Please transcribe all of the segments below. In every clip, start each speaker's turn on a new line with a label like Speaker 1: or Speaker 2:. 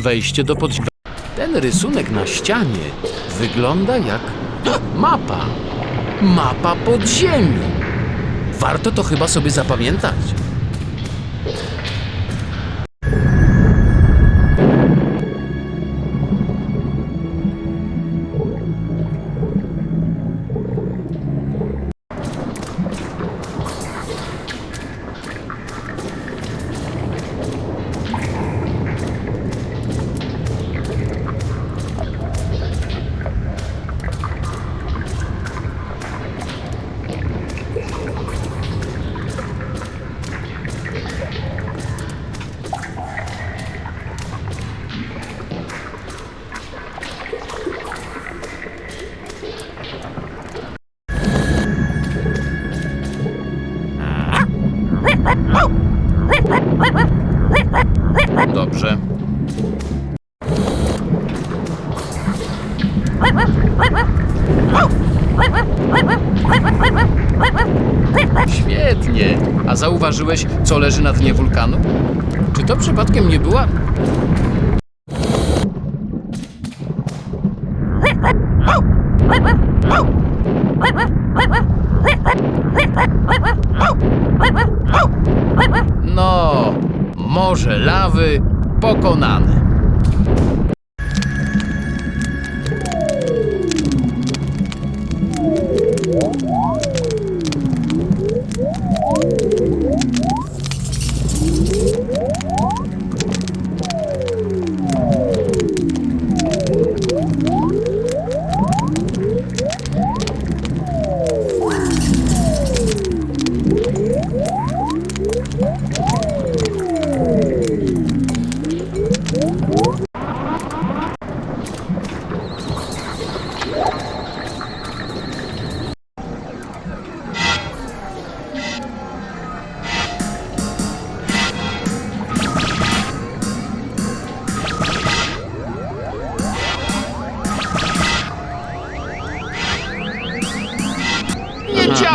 Speaker 1: wejście do podziemia. Ten rysunek na ścianie wygląda jak mapa. Mapa podziemi. Warto to chyba sobie zapamiętać. Dobrze. Świetnie. A zauważyłeś, co leży na dnie wulkanu? Czy to przypadkiem nie była... No, morze lawy pokonane.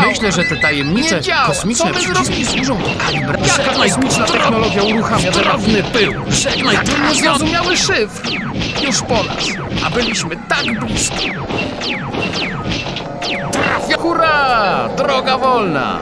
Speaker 1: Myślę, że te tajemnicze
Speaker 2: Nie
Speaker 1: kosmiczne
Speaker 2: Co
Speaker 1: służą do kalibracji.
Speaker 2: Jaka kosmiczna technologia uruchamia
Speaker 1: drobny pył? Żegnaj, ten
Speaker 2: niezrozumiały szyf! Już po nas, a byliśmy tak blisko! Trafia!
Speaker 1: Hurra! Droga wolna!